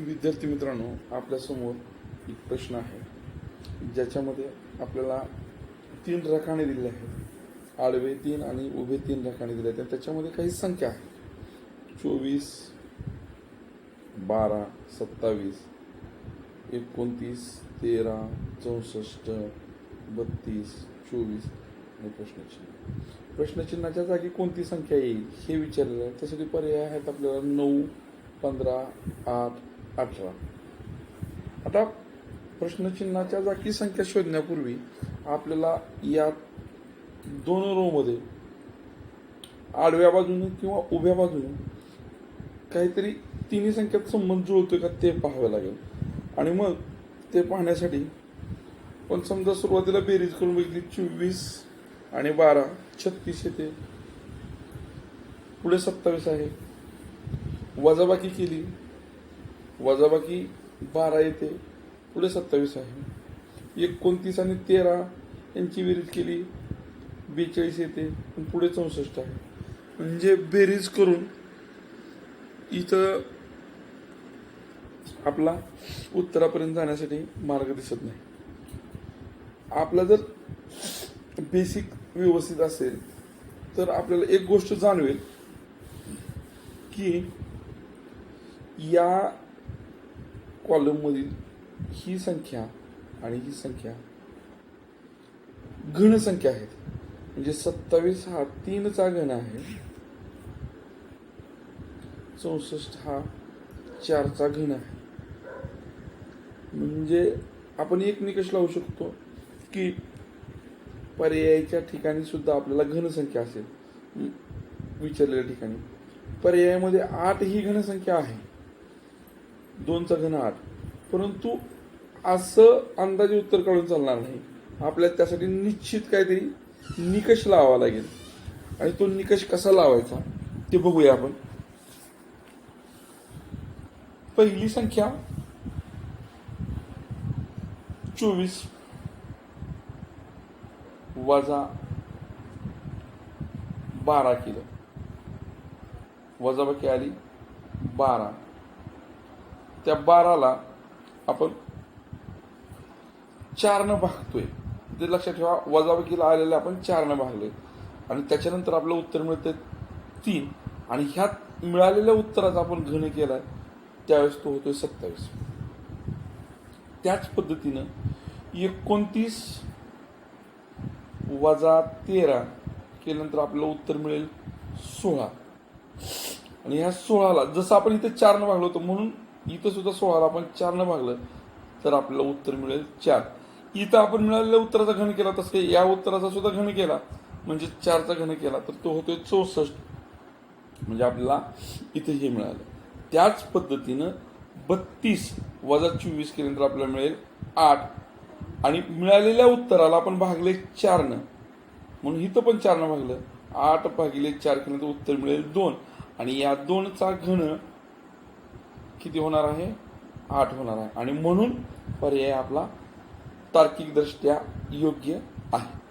विद्यार्थी मित्रांनो आपल्यासमोर एक प्रश्न आहे. ज्याच्यामध्ये आपल्याला तीन रकाने दिले आहेत. आडवे तीन आणि उभे तीन रकाने दिले आहेत. आणि त्याच्यामध्ये काही संख्या आहे चोवीस बारा सत्तावीस एकोणतीस तेरा चौसष्ट बत्तीस चोवीस आणि प्रश्नचिन्ह. प्रश्नचिन्हाच्या जागी कोणती संख्या येईल हे विचारलेलं आहे. त्यासाठी पर्याय आहेत आपल्याला नऊ पंधरा आठ अठरा आता प्रश्नचिन्हाच्या जागी संख्या शोधण्यापूर्वी आपल्याला या दोन रोमध्ये आडव्या बाजूने किंवा उभ्या बाजूने काहीतरी तिन्ही संख्यात संबंध जुळतोय का ते पाहावं लागेल. आणि मग ते पाहण्यासाठी पण समजा सुरुवातीला बेरीज करून बघितली चोवीस आणि बारा छत्तीस येते. पुढे सत्तावीस आहे. वजाबाकी केली वजाबाकी बारा येते. पुढे सत्तावीस आहे. एकोणतीस आणि तेरा यांची बेरीज केली. बेचाळीस येते. पुढे चौसष्ट आहे. म्हणजे बेरीज करून इथं आपला उत्तरापर्यंत जाण्यासाठी मार्ग दिसत नाही. आपला जर बेसिक व्यवस्थित असेल तर आपल्याला एक गोष्ट जाणवेल की या कॉलममधील ही संख्या आणि ही संख्या घन संख्या आहेत. म्हणजे सत्तावीस हा तीनचा घन आहे. चौसष्ट हा चारचा घन आहे. म्हणजे आपण एक निकष लावू शकतो की पर्यायाच्या ठिकाणी सुद्धा आपल्याला घनसंख्या असेल. विचारलेल्या ठिकाणी. पर्यायामध्ये आठ ही घनसंख्या आहे. दोनचा घन आठ परंतु असं अंदाजे उत्तर काढून चालणार नाही. आपल्याला त्यासाठी निश्चित काहीतरी निकष लावावा लागेल. आणि तो निकष कसा लावायचा ते बघूया आपण. पहिली संख्या चोवीस वजा बारा किलो. वजाबाकी आली बारा. त्या बाराला आपण चारनं भागतोय. ते लक्षात ठेवा वजाबाकीला आलेले आपण चारनं भागलोय आणि त्याच्यानंतर आपलं उत्तर मिळतं तीन. आणि ह्यात मिळालेल्या उत्तराचा आपण घन केलाय त्यावेळेस तो होतोय सत्तावीस. त्याच पद्धतीनं एकोणतीस वजा तेरा केल्यानंतर आपल्याला उत्तर मिळेल सोळा. आणि ह्या सोळाला जसं आपण इथे चारनं भागलो होतो म्हणून इथं सुद्धा सोळाला आपण चारनं भागलं तर आपल्याला उत्तर मिळेल चार. इथं आपण मिळालेल्या उत्तराचा घन केला तसं या उत्तराचा सुद्धा घन केला. म्हणजे चारचा घन केला तर तो होतोय चौसष्ट. म्हणजे आपल्याला इथे हे मिळालं. त्याच पद्धतीनं बत्तीस वजा चोवीस केल्यानंतर आपल्याला मिळेल आठ. आणि मिळालेल्या उत्तराला आपण भागले चारनं. म्हणून इथं पण चारनं भागलं. आठ भागिले चार केल्यानंतर उत्तर मिळेल दोन. आणि या दोनचा घन किती होणार आहे? आठ होणार आहे. आणि म्हणून पर्याय आपला तार्किकदृष्ट्या योग्य आहे.